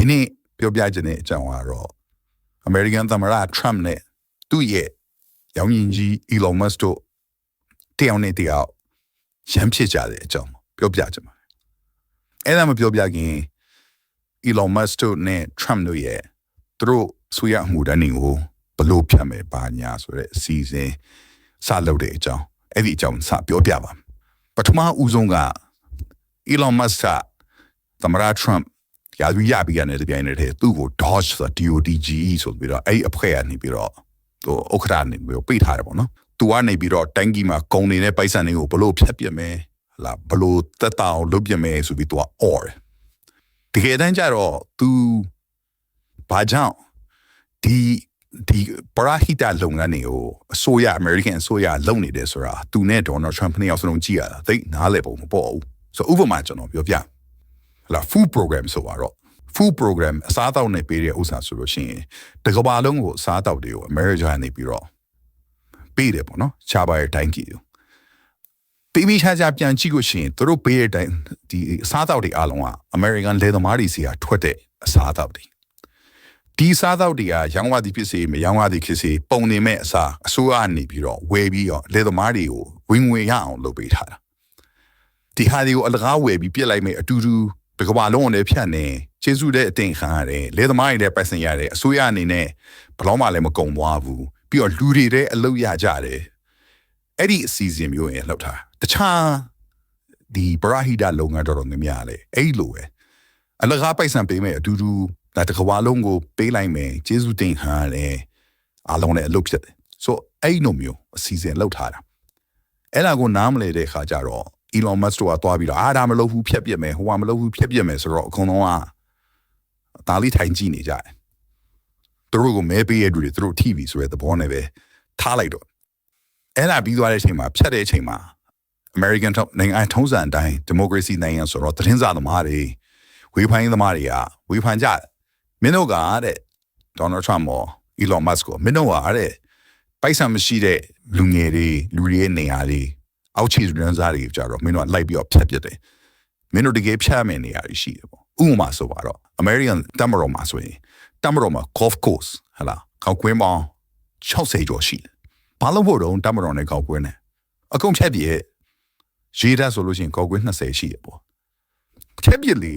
ဒီနေ့ပြောပြခြင်းတဲ့အကြောင်းကတော့ American သမ္မတ Trump နဲ့သူ့ရဲ့ရောင်ရင်ကြီး Elon Musk တို့တယောက်နဲ့တယောက်ရမ်းဖြစ်ကြတဲ့အကြောင်းပြောပြခြင်းပါအဲ့ဒါမပြောပြခင် Elon Musk တို့နဲ့ Trump တို့ရဲ့သူတို့ဆွေးရမှုတန်းတွေကိုဘလို့ဖြတ်မယ်ပါညာဆိုတဲ့အစီအစဉ်စလုပ်တဲ့အကြောင်းအဲ့ဒီအကြောင်းစပြောပြပါပထမဦးဆုံးက Elon Musk ကသမ္မတ Trump ရာသူရပြီးရတဲ့ပြိုင်နေတဲ့သူ့ကို Dodge ဆို DODGE ဆိုပြီးတော့အဲ့အဖွဲ့ကနေပြီးတော့သူဥက္ကဋ္ဌနေပြီးတော့ပေးထားတယ်ပေါ့နော်သူကနေပြီးတော့တန်ကီမှာကုံနေတဲ့ပိုက်ဆံတွေကိုဘလို့ဖြတ်ပြမယ်ဟလာဘလို့တက်တောင်လုပ်ပြမယ်ဆိုပြီးသူက or တကယ်တမ်းကျတော့ तू ဘာကြောင့်ဒီဒီပရာဟိတလုပ်ငန်းတွေကိုအစိုးရ American အစိုးရလုပ်နေတယ်ဆိုတာသူနဲ့ Donald Trump နှစ်ယောက်စလုံးကြည့်ရတာသိနားလည်ပုံမပေါ်ဘူးဆိုဥပမာကျွန်တော်ပြောပြ ဟလာ food program ဆိုတော့ food program အစားအသောက်နဲ့ပေးတဲ့ဥစ္စာဆိုလို့ရှိရင်တကဘာလုံးကိုအစားအသောက်တွေကို America နေပြီးတော့ပေးတယ်ပေါ့နော်ချားပါရဲ့တိုင်းကြီးပြီးပြီးခြားခြားပြန်ကြည့်လို့ရှိရင်သူတို့ပေးတဲ့တိုင်းဒီအစားအသောက်တွေအားလုံးက American လေသမားတွေစီကထွက်တဲ့အစားအသောက်တွေဒီစားသောက်တွေကရောင်းဝသည်ဖြစ်စေမရောင်းဝသည်ဖြစ်စေပုံနေမဲ့အစားအစိုးရနေပြီးတော့ဝယ်ပြီးတော့လေသမားတွေကိုဝင်ငွေရအောင်လုပ်ပေးထားတာဒီဟာတွေကိုအလကားဝယ်ပြီးပြစ်လိုက်မယ်အတူတူ တကဘာလုံးနဲ့ဖြတ်နေကျေးဇူးတဲ့အတင်ခံရတယ်လေသမားတွေလည်းပိုက်ဆံရတယ်အစိုးရအနေနဲ့ဘလုံးမှလည်းမကုံသွားဘူးပြီးတော့လူတွေလည်းအလုပ်ရကြတယ်အဲ့ဒီအစီအစဉ်မျိုးရင်လောက်ထားတခြားဒီပရာဟိတလုပ်ငန်းတော်တော်များများလေအဲ့လိုပဲအလကားပိုက်ဆံပေးမယ်အတူတူဒါတကဘာလုံးကိုပေးလိုက်မယ်ကျေးဇူးတင်ခံရတယ်အားလုံးလည်းအလုပ်ဖြစ်တယ်ဆိုအဲ့လိုမျိုးအစီအစဉ်လောက်ထားတာအဲ့ဒါကိုနားမလဲတဲ့ခါကျတော့ Elon Musk တို့ကသွားပြီးတော့အာဒါမလုပ်ဘူးဖြတ်ပြစ်မယ်ဟိုကမလုပ်ဘူးဖြတ်ပြစ်မယ်ဆိုတော့အကုန်လုံးကဒါလေးထိုင်ကြည့်နေကြတယ်သူတို့ကိုမဲပေးရတူတွေသူတို့ TV ဆိုတဲ့သဘောနဲ့ပဲထားလိုက်တော့အဲ့ဒါပြီးသွားတဲ့အချိန်မှာဖြတ်တဲ့အချိန်မှာ American နိုင်ငံထုံးစံအတိုင်း democracy နိုင်ငံဆိုတော့သတင်းစာသမားတွေဝေဖန်ရေးသမားတွေကဝေဖန်ကြတယ်မင်းတို့ကတဲ့ Donald Trump မော Elon Musk ကိုမင်းတို့ကတဲ့ပိုက်ဆံမရှိတဲ့လူငယ်တွေလူတွေရဲ့နေရာတွေ အောက်ခြေလူရန်စားတွေကြတော့မင်းတို့ကလိုက်ပြီးတော့ဖြတ်ပြစ်တယ်မင်းတို့တကယ်ဖြတ်မယ်နေရာတွေရှိတယ်ပေါ့ဥပမာဆိုပါတော့ American တမတော်မှာဆိုရင်တမတော်မှာ golf course ဟလာခေါကွင်းပေါင်း60ကျော်ရှိတယ်ဘာလို့ဖို့တော့တမတော်နဲ့ခေါကွင်းနဲ့အကုန်ဖြတ်ပြည့်ရေးတာဆိုလို့ရှိရင်ခေါကွင်း20ရှိရပေါ့ဖြတ်ပြည့်လေ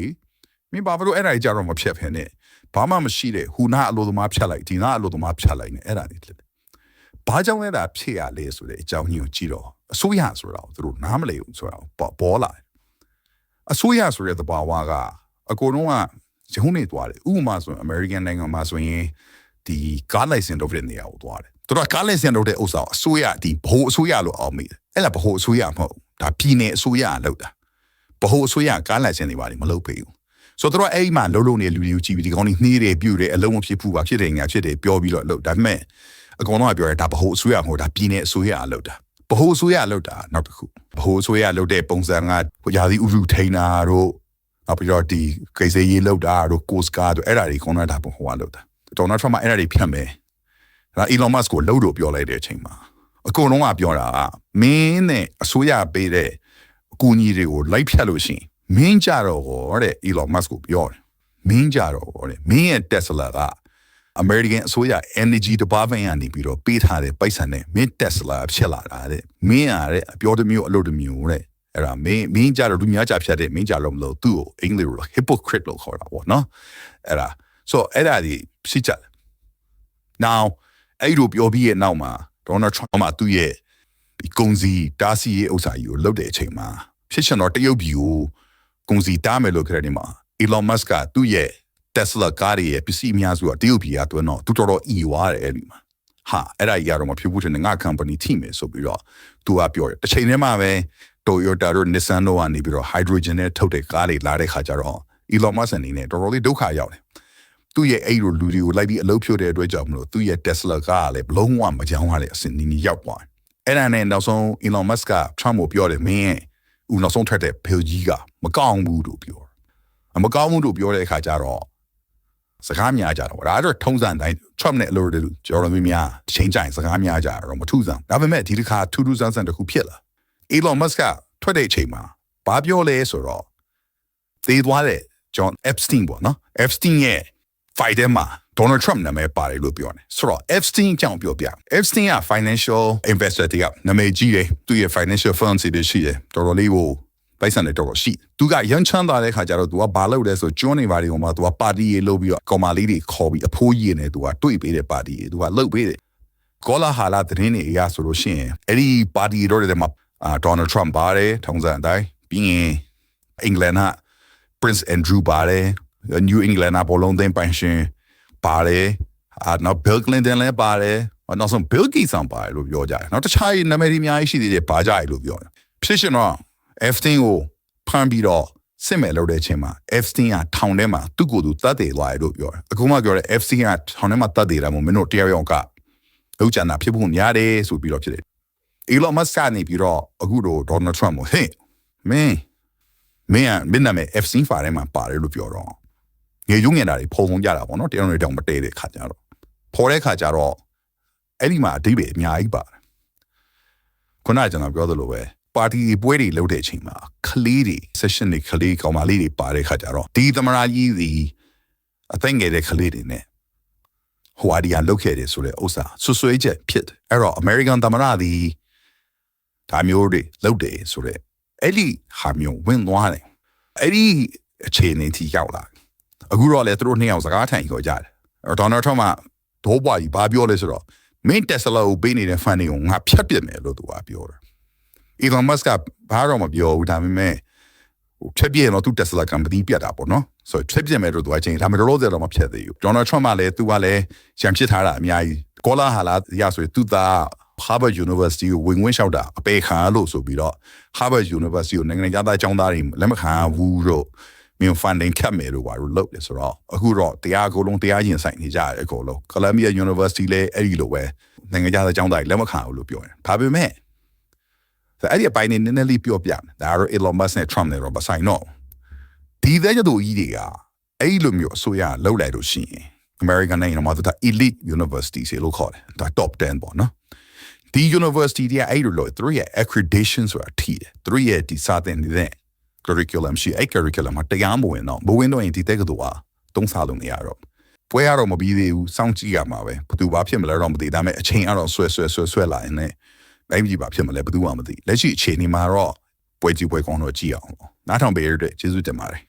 မင်းဘာလို့အဲ့ဒါကြီးကြတော့မဖြတ်ဖ ೇನೆ ဘာမှမရှိတဲ့ဟူနာအလိုသမားဖြတ်လိုက်ဒီနာအလိုသမားဖြတ်လိုက်နေအဲ့ဒါတွေဖြစ်တယ်ဘာကြောင့်လဲဒါဖြစ်ရလဲဆိုတဲ့အကြောင်းကြီးကိုကြည့်တော့ အစိုးရဆိုတာကိုသူတို့နားမလည်ဘူးဆိုတာကိုပေါ်လာတယ်အစိုးရဆိုတဲ့သဘာဝကအကုန်လုံးကရုံးနေသွားတယ်ဥပမာဆိုရင် American နိုင်ငံမှာဆိုရင်ဒီကားလိုင်စင်လုပ်တဲ့နေရာကိုသွားတယ်သူတို့ကားလိုင်စင်လုပ်တဲ့ဥစ္စာကိုအစိုးရဒီဘ ਹੁ အစိုးရလို့အောင်မိတယ်အဲ့ဒါဘ ਹੁ အစိုးရမဟုတ်ဒါပြည်နယ်အစိုးရလုပ်တာဘ ਹੁ အစိုးရကားလိုင်စင်တွေပါမလုပ်ပေးဘူးဆိုတော့အဲ့ဒီမှာလုံးလုံးနေလူတွေကိုကြည့်ပြီးဒီကောင်းကြီးနှီးတယ်ပြူတယ်အလုံးမဖြစ်ဘူးပါဖြစ်တယ်ညာဖြစ်တယ်ပြောပြီးတော့လုပ်ဒါပေမဲ့အကောင်တော့ပြောရဲဒါဘ ਹੁ အစိုးရမဟုတ်ဒါပြည်နယ်အစိုးရအလုပ်တာ ဗဟိုဆိုရလောက်တာနောက်တစ်ခုဗဟိုဆိုရလောက်တဲ့ပုံစံကရာသီဥတုထိန်းတာတို့နောက်ပြီးတော့ဒီကိစ္စရေးလောက်တာတို့ကိုစကားတို့အဲ့ဒါတွေခွန်ရတာပုံဟိုကလောက်တာဒေါ်နယ်ထရမ့်ကအဲ့ဒါတွေဖြတ်မယ်ဒါအီလွန်မတ်ကိုလှုပ်လို့ပြောလိုက်တဲ့အချိန်မှာအကုန်လုံးကပြောတာကမင်းနဲ့အစိုးရပေးတဲ့အကူအညီတွေကိုလိုက်ဖြတ်လို့ရှိရင်မင်းကြတော့ဟောတဲ့အီလွန်မတ်ကိုပြောတယ်မင်းကြတော့ဟောတဲ့မင်းရဲ့တက်စလာက American အစိုးရ Energy Department ကနေပြီးတော့ပေးထားတဲ့ပိုက်ဆံနဲ့မင်း Tesla ဖြစ်လာတာတဲ့မင်းရတဲ့အပြောတစ်မျိုးအလုပ်တစ်မျိုးတဲ့အဲ့ဒါမင်းမင်းကြတော့လူများကြဖြတ်တဲ့မင်းကြတော့မလို့သူ့ကိုအင်္ဂလိပ်လို hypocrite လို့ခေါ်တာပေါ့နော်အဲ့ဒါ so အဲ့ဒါဒီဖြစ်ကြတယ် now အဲ့လိုပြောပြီးရဲ့နောက်မှာ Donald Trump မှာသူ့ရဲ့ဒီကုံစီတားစီရဲ့ဥစ္စာကြီးကိုလုပ်တဲ့အချိန်မှာဖြစ်ရှင်တော့တရုတ်ပြည်ကိုကုန်စီတားမယ်လို့ခရက်နေမှာ Elon Musk ကသူ့ရဲ့ Tesla ကားတွေရဲ့ပစ္စည်းအများစုကတရုတ်ပြည်ကတွန်းတော့သူတော်တော်အီဝါတယ်အဲ့ဒီမှာဟာအဲ့ဒါကြီးကတော့မဖြစ်ဘူးတဲ့ငါ company ထိမယ်ဆိုပြီးတော့သူကပြောတယ်တစ်ချိန်တည်းမှာပဲ Toyota တို့ Nissan တို့ကနေပြီးတော့ hydrogen နဲ့ထုတ်တဲ့ကားတွေလာတဲ့ခါကျတော့ Elon Musk အနေနဲ့တော်တော်လေးဒုက္ခရောက်တယ်သူ့ရဲ့အဲ့လိုလူတွေကိုလိုက်ပြီးအလုပ်ဖြိုးတဲ့အတွက်ကြောင့်မလို့သူ့ရဲ့ Tesla ကားကလည်းဘလုံးဝမကြောင်းရတဲ့အဆင့်နီးနီးရောက်သွားတယ်အဲ့ဒါနဲ့နောက်ဆုံး Elon Musk က Trump ကိုပြောတယ်မင်းရဲ့ဦးနောက်ဆုံးထွက်တဲ့ဖေကြီးကမကောင်းဘူးလို့ပြောမကောင်းဘူးလို့ပြောတဲ့အခါကျတော့ စကားများကြတော့ဒါတော့ထုံးစံတိုင်း Trump နဲ့အလိုတူကျော်ရမင်းများချိန်ကြိုင်စကားများကြတော့မထူးဆန်းဒါပေမဲ့ဒီတစ်ခါထူးထူးဆန်းဆန်းတစ်ခုဖြစ်လာ Elon Musk ကထွက်တဲ့အချိန်မှာဘာပြောလဲဆိုတော့သေသွားတဲ့ John Epstein ပေါ့နော် Epstein ရဲ့ fight ထဲမှာ Donald Trump နာမည်ပါတယ်လို့ပြောတယ်ဆိုတော့ Epstein အကြောင်းပြောပြ Epstein က financial investor တယောက်နာမည်ကြီးတယ်သူရဲ့ financial firms တွေရှိတယ်တော်တော်လေးကို ပိုက်ဆံတွေတော်တော်ရှိသူကရန်ချမ်းသာတဲ့ခါကျတော့သူကဘာလုပ်လဲဆိုကျွန်းနေပါဒီကောင်မှသူကပါတီရေလုပ်ပြီးတော့ကောင်မလေးတွေခေါ်ပြီးအဖိုးကြီးနေသူကတွေ့ပေးတဲ့ပါတီရေသူကလုပ်ပေးတယ်ကောလာဟာလာသတင်းတွေအရဆိုလို့ရှိရင်အဲ့ဒီပါတီတော်တဲ့မှာအာဒေါ်နယ်ထရမ့်ပါတယ်ထုံးစံအတိုင်းပြီးရင်အင်္ဂလန်က Prince Andrew ပါတယ် New England ကဘောလုံးသင်းပိုင်ရှင်ပါတယ်အာနောက် Bill Clinton လည်းပါတယ်နောက်ဆုံး Bill Gates ဆောင်ပါတယ်လို့ပြောကြတယ်နောက်တခြားနာမည်တွေအများကြီးရှိသေးတယ်ပါကြတယ်လို့ပြောတယ်ဖြစ်ရှင်တော့ Epstein ကိုဖမ်းပြီးတော့စစ်မဲ့လုပ်တဲ့အချိန်မှာ Epstein ကထောင်ထဲမှာသူ့ကိုယ်သူတတ်တယ်သွားတယ်လို့ပြောတယ်အခုမှပြောတယ် Epstein ကထောင်ထဲမှာတတ်တယ်လားမမင်းတို့တရားရောကလောက်ချန်တာဖြစ်ဖို့များတယ်ဆိုပြီးတော့ဖြစ်တယ် Elon Musk ကနေပြီးတော့အခုတော့ Donald Trump ကိုဟေးမင်းမင်းကမင်းနာမည် Epstein ဖာထဲမှာပါတယ်လို့ပြောတော့ငယ်ရုံငယ်တာတွေပုံဆုံးကြတာပေါ့နော်တရားတွေတောင်မတည့်တဲ့ခါကျတော့ပေါ်တဲ့ခါကျတော့အဲ့ဒီမှာအဓိပ္ပာယ်အများကြီးပါတယ်ခုနကကျွန်တော်ပြောသလိုပဲ ပါတီပွဲတွေလုပ်တဲ့အချိန်မှာကလေးတွေ session တွေကလေးကောင်မလေးတွေပါတဲ့ခါကျတော့ဒီသမရာကြီးစီအသိငယ်တဲ့ကလေးတွေနဲ့ဟိုအဒီယာလုတ်ခဲ့တယ်ဆိုတဲ့ဥစ္စာဆွဆွေးချက်ဖြစ်တယ်အဲ့တော့ American သမရာဒီဒါမျိုးတွေလုတ်တယ်ဆိုတဲ့အဲ့ဒီဟာမျိုးဝင်သွားတယ်အဲ့ဒီအခြေအနေထိရောက်လာအခုတော့လေသူတို့နှစ်ယောက်စကားထိုင်ခေါ်ကြတယ်အဲ့တော့ Donald Trump ကဒိုးပွားကြီးဘာပြောလဲဆိုတော့မင်း Tesla ကိုပေးနေတဲ့ funding ကိုငါဖြတ်ပစ်မယ်လို့သူကပြောတယ် Elon Musk ကဘာတော့မပြောဘူးဒါပေမဲ့ဟိုဖြတ်ပြည့်တော့သူ Tesla company ပြတ်တာပေါ့နော်ဆိုတော့ဖြတ်ပြည့်မယ်လို့သူကချင်းဒါမှတော့တော့တော့မဖြတ်သေးဘူး Donald Trump ကလည်းသူကလည်းရံဖြစ်ထားတာအများကြီးကောလာဟာလာရဆိုရင်သူသား Harvard University ကိုဝင်ဝင်လျှောက်တာအပေခံလို့ဆိုပြီးတော့ Harvard University ကိုနိုင်ငံသားကျောင်းသားတွေလက်မခံဘူးတော့မင်း funding ခတ်မယ်လို့ပါလို့လုပ်တယ်ဆိုတော့အခုတော့တရားအကုန်လုံးတရားရင်ဆိုင်နေကြတယ်အကုန်လုံး Columbia University လည်းအဲ့ဒီလိုပဲနိုင်ငံသားကျောင်းသားတွေလက်မခံဘူးလို့ပြောတယ်ဒါပေမဲ့ အဲ့ဒီအပိုင်းနေနည်းနည်းလေးပြောပြမယ်ဒါကတော့ Elon Musk နဲ့ Trump နဲ့တော့မဆိုင်တော့ဒီတဲ့ကြတို့ကြီးတွေကအဲ့လိုမျိုးအစိုးရလောက်လိုက်လို့ရှိရင် American နိုင်ငံမှာဒါ elite university ဆေလို့ခေါ်တယ်ဒါ top 10ပေါ့နော်ဒီ university တွေကအဲ့လိုလို့သူတို့ရဲ့ accreditation ဆိုတာထိတယ်သူတို့ရဲ့ဒီစာသင်နေတဲ့ curriculum ရှိအဲ့ curriculum မှာတရားမဝင်တော့မဝင်တော့ရင်ဒီတဲ့ကတူကတုံးစားလို့မရတော့ပွဲရတော့မပြီးသေးဘူးစောင့်ကြည့်ရမှာပဲဘယ်သူဘာဖြစ်မလဲတော့မသိဒါပေမဲ့အချိန်အတော့ဆွဲဆွဲဆွဲဆွဲလာရင်လည်း အဲ့ဒီဘာဖြစ်မလဲဘယ်သူမှမသိလက်ရှိအခြေအနေမှာတော့ပွဲကြည့်ပွဲကောင်းတော့ကြည့်အောင်နားထောင်ပေးရတဲ့ကျေးဇူးတင်ပါတယ်